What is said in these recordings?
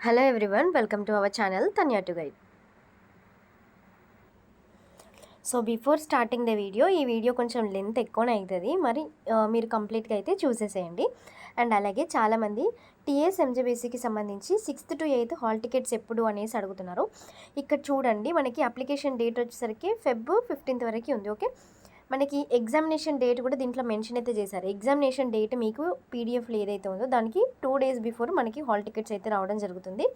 Hello everyone welcome to our channel Tanya to guide so before starting the video ఈ video కొంచెం length ఎక్కువనే అవుతుంది మరి మీరు కంప్లీట్గా అయితే చూసేసేయండి. అండ్ అలాగే చాలామంది టీఎస్ ఎంజేబీసీకి సంబంధించి sixth to eighth hall tickets ఎప్పుడు అనేసి అడుగుతున్నారు. ఇక్కడ చూడండి మనకి అప్లికేషన్ డేట్ వచ్చేసరికి ఫెబ్ ఫిఫ్టీన్త్ వరకు ఉంది ఓకే మనకి ఎగ్జామినేషన్ డేట్ కూడా దీంట్లో మెన్షన్ అయితే చేశారు. ఎగ్జామినేషన్ డేట్ మీకు పీడిఎఫ్లో ఏదైతే ఉందో దానికి టూ డేస్ బిఫోర్ మనకి హాల్ టికెట్స్ అయితే రావడం జరుగుతుంది.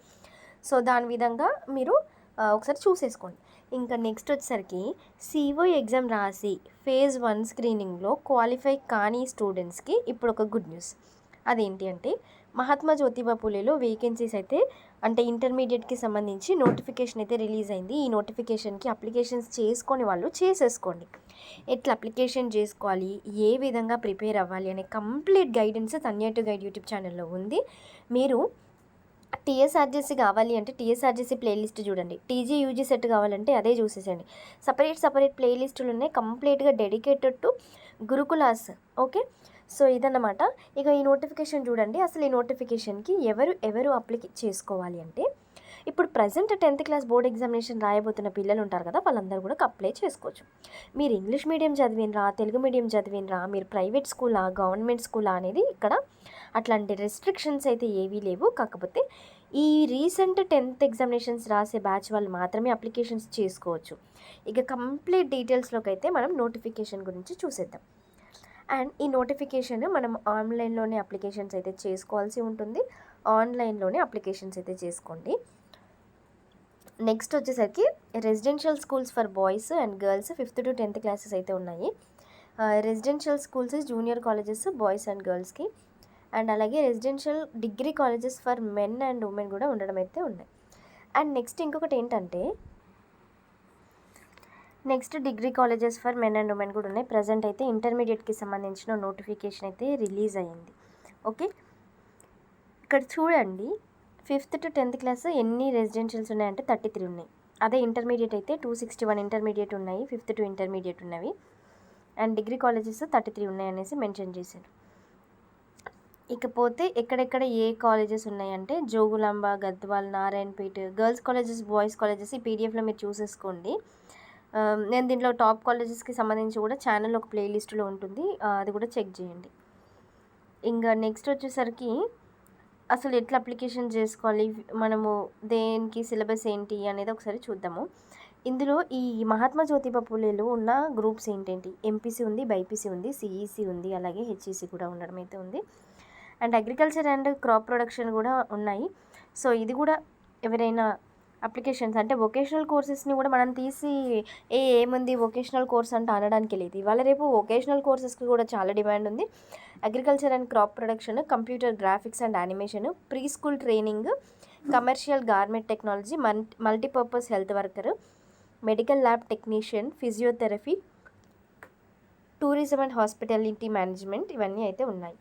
సో దాని విధంగా మీరు ఒకసారి చూసేసుకోండి. ఇంకా నెక్స్ట్ వచ్చేసరికి సిఓ ఎగ్జామ్ రాసి ఫేజ్ వన్ స్క్రీనింగ్లో క్వాలిఫై కాని స్టూడెంట్స్కి ఇప్పుడు ఒక గుడ్ న్యూస్ అదేంటి అంటే మహాత్మా జ్యోతిబా పూలేలో వేకెన్సీస్ అయితే అంటే ఇంటర్మీడియట్కి సంబంధించి నోటిఫికేషన్ అయితే రిలీజ్ అయింది. ఈ నోటిఫికేషన్కి అప్లికేషన్స్ చేసుకొని వాళ్ళు చేసేసుకోండి. ఎట్లా అప్లికేషన్ చేసుకోవాలి ఏ విధంగా ప్రిపేర్ అవ్వాలి అనే complete guidance Tanya to guide YouTube ఛానల్లో ఉంది. మీరు టీఎస్ఆర్జేసీ కావాలి అంటే టీఎస్ఆర్జేసీ ప్లేలిస్ట్ చూడండి. టీజీ యూజీ సెట్ కావాలంటే అదే చూసేసండి సపరేట్ సపరేట్ ప్లేలిస్టులు ఉన్నాయి. కంప్లీట్గా dedicated to gurukuls. Okay? So ఇదన్నమాట. ఇక ఈ నోటిఫికేషన్ చూడండి. అసలు ఈ నోటిఫికేషన్కి ఎవరు ఎవరు అప్లై చేసుకోవాలి అంటే ఇప్పుడు present tenth class board examination రాయబోతున్న పిల్లలు ఉంటారు కదా వాళ్ళందరూ కూడా అప్లై చేసుకోవచ్చు. మీరు ఇంగ్లీష్ మీడియం చదివినరా తెలుగు మీడియం చదివినరా మీరు ప్రైవేట్ స్కూలా గవర్నమెంట్ స్కూలా అనేది ఇక్కడ అట్లాంటి రెస్ట్రిక్షన్స్ అయితే ఏవీ లేవు. కాకపోతే ఈ రీసెంట్ టెన్త్ ఎగ్జామినేషన్స్ రాసే బ్యాచ్ వాళ్ళు మాత్రమే అప్లికేషన్స్ చేసుకోవచ్చు. ఇక కంప్లీట్ డీటెయిల్స్లోకి అయితే మనం నోటిఫికేషన్ గురించి చూసేద్దాం. అండ్ ఈ నోటిఫికేషన్ మనం ఆన్లైన్లోనే అప్లికేషన్స్ అయితే చేసుకోవాల్సి ఉంటుంది. ఆన్లైన్లోనే అప్లికేషన్స్ అయితే చేసుకోండి. నెక్స్ట్ వచ్చేసరికి residential schools for boys and girls fifth to tenth classes అయితే ఉన్నాయి. Residential schools junior colleges boys and గర్ల్స్కి. అండ్ అలాగే residential degree colleges for men and women కూడా ఉండడం అయితే ఉన్నాయి. అండ్ నెక్స్ట్ ఇంకొకటి ఏంటంటే next degree colleges for men and women కూడా ఉన్నాయి. ప్రజెంట్ అయితే ఇంటర్మీడియట్కి సంబంధించిన నోటిఫికేషన్ అయితే రిలీజ్ అయ్యింది. ఓకే? ఇక్కడ చూడండి ఫిఫ్త్ టు టెన్త్ క్లాస్ ఎన్ని రెసిడెన్షియల్స్ ఉన్నాయంటే థర్టీ త్రీ ఉన్నాయి. అదే ఇంటర్మీడియట్ అయితే టూ సిక్స్టీ వన్ ఇంటర్మీడియట్ ఉన్నాయి ఫిఫ్త్ టు ఇంటర్మీడియట్ ఉన్నవి. And degree colleges thirty three ఉన్నాయి అనేసి మెన్షన్ చేశారు. ఇకపోతే ఎక్కడెక్కడ ఏ కాలేజెస్ ఉన్నాయంటే Jogulamba Gadwal Narayanpet girls colleges boys colleges ఈ పీడిఎఫ్లో మీరు చూసేసుకోండి నేను దీంట్లో టాప్ కాలేజెస్కి సంబంధించి కూడా ఛానల్ ఒక ప్లేలిస్ట్లో ఉంటుంది. అది కూడా చెక్ చేయండి. ఇంకా నెక్స్ట్ వచ్చేసరికి అసలు ఎట్లా అప్లికేషన్ చేసుకోవాలి? మనము దేనికి సిలబస్ ఏంటి అనేది ఒకసారి చూద్దాము. ఇందులో ఈ మహాత్మా జ్యోతిబా పూలేలో ఉన్న గ్రూప్స్ ఏంటేంటి? ఎంపీసీ ఉంది బైపీసీ ఉంది సిఈసీ ఉంది అలాగే హెచ్ఈసీ కూడా ఉండడం అయితే ఉంది. And agriculture and crop production కూడా ఉన్నాయి. సో ఇది కూడా ఎవరైనా అప్లికేషన్స్. అంటే వొకేషనల్ కోర్సెస్ని కూడా మనం తీసి ఏ ఏముంది వొకేషనల్ కోర్స్ అంటే అనడానికి లేదు. ఇవాళ రేపు వొకేషనల్ కోర్సెస్కి కూడా చాలా డిమాండ్ ఉంది. Agriculture and crop production computer graphics and animation pre school training commercial garment technology multipurpose health worker medical lab technician physiotherapy tourism and hospitality management ఇవన్నీ అయితే ఉన్నాయి.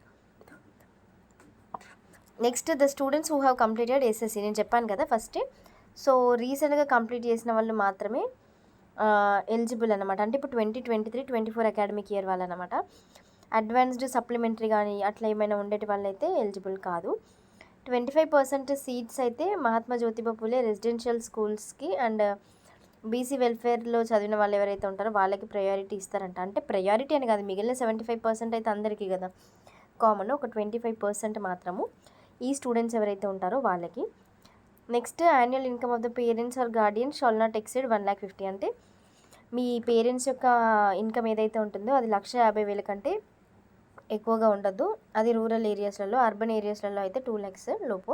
Next the students who have completed SSC. నేను చెప్పాను కదా first. So రీసెంట్గా complete చేసిన వాళ్ళు మాత్రమే ఎలిజిబుల్ అనమాట అంటే ఇప్పుడు twenty twenty three twenty four academic year వాళ్ళనమాట advanced supplementary కానీ అట్లా ఏమైనా ఉండేటి వాళ్ళైతే ఎలిజిబుల్ కాదు. ట్వంటీ ఫైవ్ పర్సెంట్ సీట్స్ అయితే మహాత్మా జ్యోతిబా పూలే రెసిడెన్షియల్ స్కూల్స్కి అండ్ బీసీ వెల్ఫేర్లో చదివిన వాళ్ళు ఎవరైతే ఉంటారో వాళ్ళకి ప్రయారిటీ ఇస్తారంట. అంటే ప్రయారిటీ అని కాదు మిగిలిన సెవెంటీ ఫైవ్ పర్సెంట్ అయితే అందరికీ కదా. కామన్ ఒక ట్వంటీ ఫైవ్ పర్సెంట్ మాత్రము ఈ స్టూడెంట్స్ ఎవరైతే ఉంటారో వాళ్ళకి. Next annual income of the parents or guardian shall not exceed one lakh fifty అంటే మీ పేరెంట్స్ యొక్క ఇన్కమ్ ఏదైతే ఉంటుందో అది లక్ష యాభై వేల కంటే ఎక్కువగా ఉండదు అది రూరల్ ఏరియాస్లలో అర్బన్ ఏరియాస్లలో అయితే టూ ల్యాక్స్ లోపు.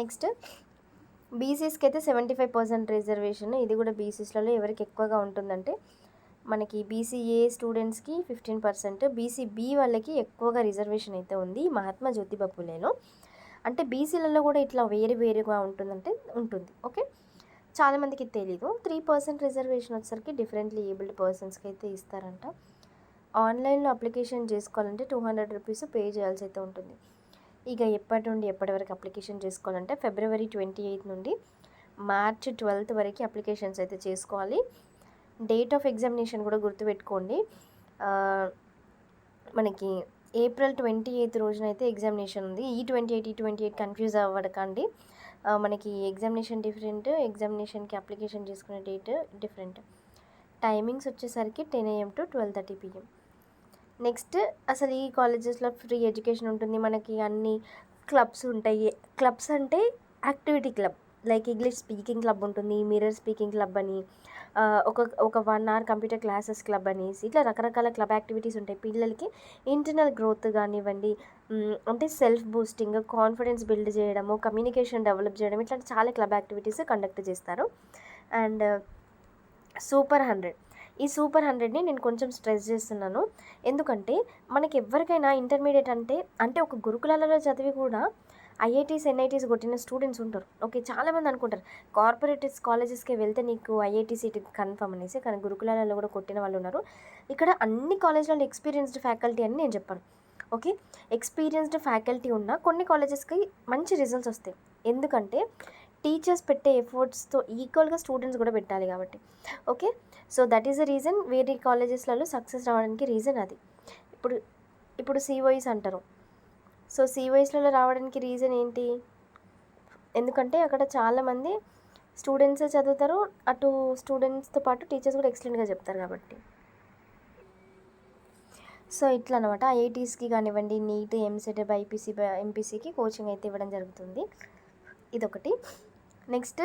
నెక్స్ట్ బీసీస్కి అయితే సెవెంటీ ఫైవ్ పర్సెంట్ రిజర్వేషన్ ఇది కూడా బీసీస్లలో ఎవరికి ఎక్కువగా ఉంటుందంటే మనకి బీసీఏ స్టూడెంట్స్కి ఫిఫ్టీన్ పర్సెంట్ బీసీబీ వాళ్ళకి ఎక్కువగా రిజర్వేషన్ అయితే ఉంది. మహాత్మా జ్యోతిబా పూలేలో. అంటే బీసీలలో కూడా ఇట్లా వేరు వేరుగా ఉంటుందంటే ఉంటుంది ఓకే? చాలామందికి తెలీదు. త్రీ పర్సెంట్ రిజర్వేషన్ వచ్చేసరికి డిఫరెంట్లీ ఏబుల్డ్ పర్సన్స్కి అయితే ఇస్తారంట. ఆన్లైన్లో అప్లికేషన్ చేసుకోవాలంటే టూ హండ్రెడ్ రూపీస్ పే చేయాల్సి అయితే ఉంటుంది. ఇక ఎప్పటి నుండి ఎప్పటి వరకు అప్లికేషన్ చేసుకోవాలంటే ఫిబ్రవరి ట్వంటీ ఎయిత్ నుండి మార్చ్ ట్వెల్త్ వరకు అప్లికేషన్స్ అయితే చేసుకోవాలి. డేట్ ఆఫ్ ఎగ్జామినేషన్ కూడా గుర్తుపెట్టుకోండి. మనకి ఏప్రిల్ ట్వంటీ ఎయిత్ రోజున అయితే ఎగ్జామినేషన్ ఉంది. ఈ ట్వంటీ ఎయిట్ ఈ ట్వంటీ ఎయిట్ కన్ఫ్యూజ్ అవ్వడకండి మనకి ఎగ్జామినేషన్ డిఫరెంట్ ఎగ్జామినేషన్కి అప్లికేషన్ చేసుకునే డేట్ డిఫరెంట్. టైమింగ్స్ వచ్చేసరికి ten AM to twelve thirty PM. Next అసలు ఈ కాలేజెస్లో ఫ్రీ ఎడ్యుకేషన్ ఉంటుంది. మనకి అన్ని క్లబ్స్ ఉంటాయి. క్లబ్స్ అంటే activity club. Like English speaking club ఉంటుంది మిర్రర్ స్పీకింగ్ క్లబ్ అని. ఒక ఒక one hour computer classes club అనేసి ఇట్లా రకరకాల క్లబ్ యాక్టివిటీస్ ఉంటాయి. పిల్లలకి ఇంటర్నల్ గ్రోత్ కానివ్వండి అంటే సెల్ఫ్ బూస్టింగ్ కాన్ఫిడెన్స్ బిల్డ్ చేయడము కమ్యూనికేషన్ డెవలప్ చేయడం ఇట్లాంటి చాలా క్లబ్ యాక్టివిటీస్ కండక్ట్ చేస్తారు. అండ్ సూపర్ హండ్రెడ్ ఈ సూపర్ హండ్రెడ్ని నేను కొంచెం స్ట్రెస్ చేస్తున్నాను. ఎందుకంటే మనకి ఎవరికైనా ఇంటర్మీడియట్ అంటే అంటే ఒక గురుకులాలలో చదివి కూడా ఐఐటీస్ ఎన్ఐటీస్ కొట్టిన స్టూడెంట్స్ ఉంటారు. ఓకే చాలామంది అనుకుంటారు కార్పొరేటివ్స్ కాలేజెస్కి వెళ్తే నీకు ఐఐటీ సీట్ కన్ఫర్మ్ అనేసి కానీ గురుకులాలలో కూడా కొట్టిన వాళ్ళు ఉన్నారు. ఇక్కడ అన్ని కాలేజ్లలో ఎక్స్పీరియన్స్డ్ ఫ్యాకల్టీ అని నేను చెప్పాను. ఓకే ఎక్స్పీరియన్స్డ్ ఫ్యాకల్టీ ఉన్న కొన్ని కాలేజెస్కి మంచి రిజల్ట్స్ వస్తాయి. ఎందుకంటే టీచర్స్ పెట్టే ఎఫర్ట్స్తో ఈక్వల్గా స్టూడెంట్స్ కూడా పెట్టాలి కాబట్టి. Okay so that is the reason వేరే కాలేజెస్లలో సక్సెస్ రావడానికి రీజన్ అది. ఇప్పుడు ఇప్పుడు సిఓఈస్ అంటారు. సో సిఓఈస్లలో రావడానికి రీజన్ ఏంటి? ఎందుకంటే అక్కడ చాలామంది స్టూడెంట్స్ చదువుతారు. అటు స్టూడెంట్స్తో పాటు టీచర్స్ కూడా ఎక్సలెంట్గా చెప్తారు కాబట్టి. సో ఇట్లా అనమాట ఐఐటీస్కి కానివ్వండి నీట్ ఎంసెట్ బైపీసీ ఎంపీసీకి కోచింగ్ అయితే ఇవ్వడం జరుగుతుంది. ఇదొకటి. నెక్స్ట్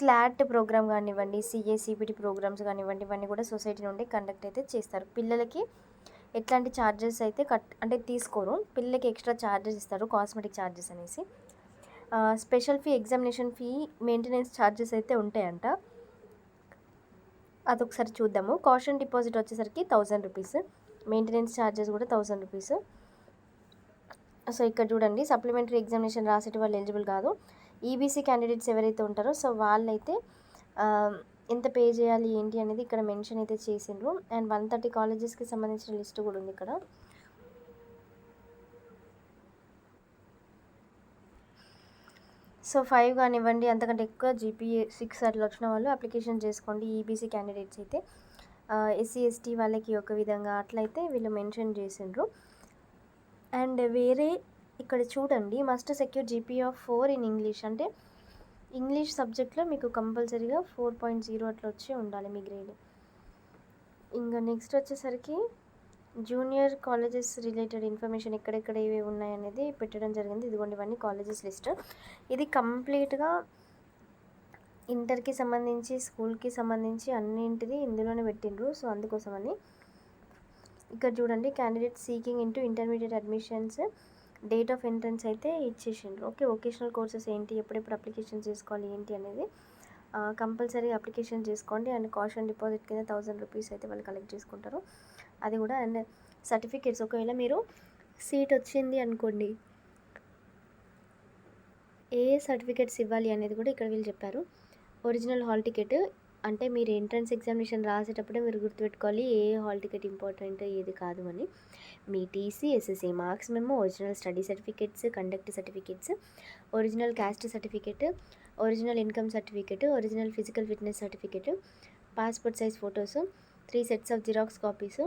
క్లాట్ ప్రోగ్రామ్ కానివ్వండి సిఏసీపీటీ ప్రోగ్రామ్స్ కానివ్వండి ఇవన్నీ కూడా సొసైటీ నుండి కండక్ట్ అయితే చేస్తారు. పిల్లలకి ఎట్లాంటి ఛార్జెస్ అయితే కట్ అంటే తీసుకోరు. పిల్లలకి ఎక్స్ట్రా ఛార్జెస్ ఇస్తారు కాస్మెటిక్ ఛార్జెస్ అనేసి. Special fee examination fee maintenance charges అయితే ఉంటాయంట. అదొకసారి చూద్దాము. కాషన్ డిపాజిట్ వచ్చేసరికి థౌజండ్ రూపీస్ మెయింటెనెన్స్ ఛార్జెస్ కూడా థౌజండ్ రూపీస్ సో ఇక్కడ చూడండి. సప్లిమెంటరీ ఎగ్జామినేషన్ రాసేటి వాళ్ళు ఎలిజిబుల్ కాదు. ఈబీసీ క్యాండిడేట్స్ ఎవరైతే ఉంటారో సో వాళ్ళైతే ఎంత పే చేయాలి ఏంటి అనేది ఇక్కడ మెన్షన్ అయితే చేసిండ్రు. అండ్ వన్ థర్టీ కాలేజెస్కి సంబంధించిన లిస్ట్ కూడా ఉంది ఇక్కడ. సో ఫైవ్ కానివ్వండి అంతకంటే ఎక్కువ జీపీఏ సిక్స్ అట్లా వచ్చిన వాళ్ళు అప్లికేషన్ చేసుకోండి ఈబీసీ క్యాండిడేట్స్ అయితే. ఎస్సీ ఎస్టీ వాళ్ళకి ఒక విధంగా అట్లయితే వీళ్ళు మెన్షన్ చేసిండ్రు. అండ్ వేరే ఇక్కడ చూడండి must secure GP of four in English అంటే ఇంగ్లీష్ సబ్జెక్ట్లో మీకు కంపల్సరీగా ఫోర్ పాయింట్ జీరో అట్లా వచ్చి ఉండాలి మీ గ్రేడ్. ఇంకా నెక్స్ట్ వచ్చేసరికి జూనియర్ కాలేజెస్ రిలేటెడ్ ఇన్ఫర్మేషన్ ఎక్కడెక్కడ ఏవి ఉన్నాయనేది పెట్టడం జరిగింది. ఇదిగోండి ఇవన్నీ కాలేజెస్ లిస్ట్. ఇది కంప్లీట్గా ఇంటర్కి సంబంధించి స్కూల్కి సంబంధించి అన్నింటిది ఇందులోనే పెట్టిండ్రు. సో అందుకోసమని. ఇక్కడ చూడండి candidate seeking into intermediate admissions date of entrance అయితే ఇచ్చేసిండ్రు. ఓకే వొకేషనల్ కోర్సెస్ ఏంటి? ఎప్పుడెప్పుడు అప్లికేషన్ చేసుకోవాలి? ఏంటి అనేది కంపల్సరీ అప్లికేషన్ చేసుకోండి. అండ్ కాషన్ డిపాజిట్ కింద థౌజండ్ రూపీస్ అయితే వాళ్ళు కలెక్ట్ చేసుకుంటారు. అది కూడా అండ్ సర్టిఫికేట్స్. ఒకవేళ మీరు సీట్ వచ్చింది అనుకోండి ఏ సర్టిఫికేట్స్ ఇవ్వాలి అనేది కూడా ఇక్కడ వీళ్ళు చెప్పారు. ఒరిజినల్ హాల్ టికెట్ అంటే మీరు ఎంట్రన్స్ ఎగ్జామినేషన్ రాసేటప్పుడే మీరు గుర్తుపెట్టుకోవాలి ఏ హాల్ టికెట్ ఇంపార్టెంట్ ఏది కాదు అని. మీ టీసీ ఎస్ఎస్సి మార్క్స్ మేము original study certificates conduct certificates original caste certificate original income certificate original physical fitness certificate passport size photos three sets of xerox copies.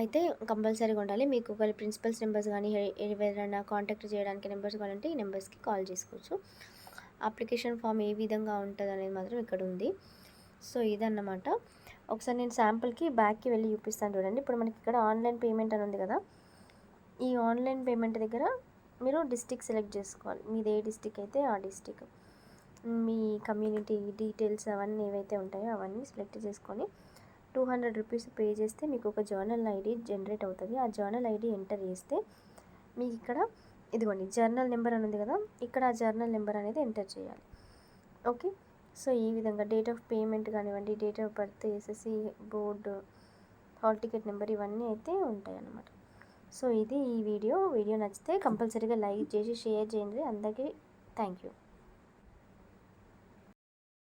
అయితే కంపల్సరీగా ఉండాలి. మీకు ఒకవేళ ప్రిన్సిపల్స్ నెంబర్స్ కానీ ఎవరైనా కాంటాక్ట్ చేయడానికి నెంబర్స్ కావాలంటే ఈ నెంబర్స్కి కాల్ చేసుకోవచ్చు. అప్లికేషన్ ఫామ్ ఏ విధంగా ఉంటుంది అనేది మాత్రం ఇక్కడ ఉంది. సో ఇదన్నమాట. ఒకసారి నేను శాంపుల్కి బ్యాక్కి వెళ్ళి చూపిస్తాను చూడండి. ఇప్పుడు మనకి ఇక్కడ ఆన్లైన్ పేమెంట్ అని ఉంది కదా. ఈ ఆన్లైన్ పేమెంట్ దగ్గర మీరు డిస్టిక్ సెలెక్ట్ చేసుకోవాలి. మీది ఏ డిస్టిక్ అయితే ఆ డిస్టిక్. మీ కమ్యూనిటీ డీటెయిల్స్ అవన్నీ ఏవైతే ఉంటాయో అవన్నీ సెలెక్ట్ చేసుకొని టూ హండ్రెడ్ రూపీస్ పే చేస్తే మీకు ఒక జర్నల్ ఐడి జనరేట్ అవుతుంది. ఆ జర్నల్ ఐడి ఎంటర్ చేస్తే మీకు ఇక్కడ ఇదిగోండి జర్నల్ నెంబర్ అని ఉంది కదా ఇక్కడ ఆ జర్నల్ నెంబర్ అనేది ఎంటర్ చేయాలి. ఓకే? సో ఈ విధంగా డేట్ ఆఫ్ పేమెంట్ కానివ్వండి date of birth SSC board hall ticket number ఇవన్నీ అయితే ఉంటాయి అన్నమాట సో ఇది ఈ వీడియో. వీడియో నచ్చితే కంపల్సరీగా లైక్ చేసి షేర్ చేయండి. అందరికీ థ్యాంక్ యూ.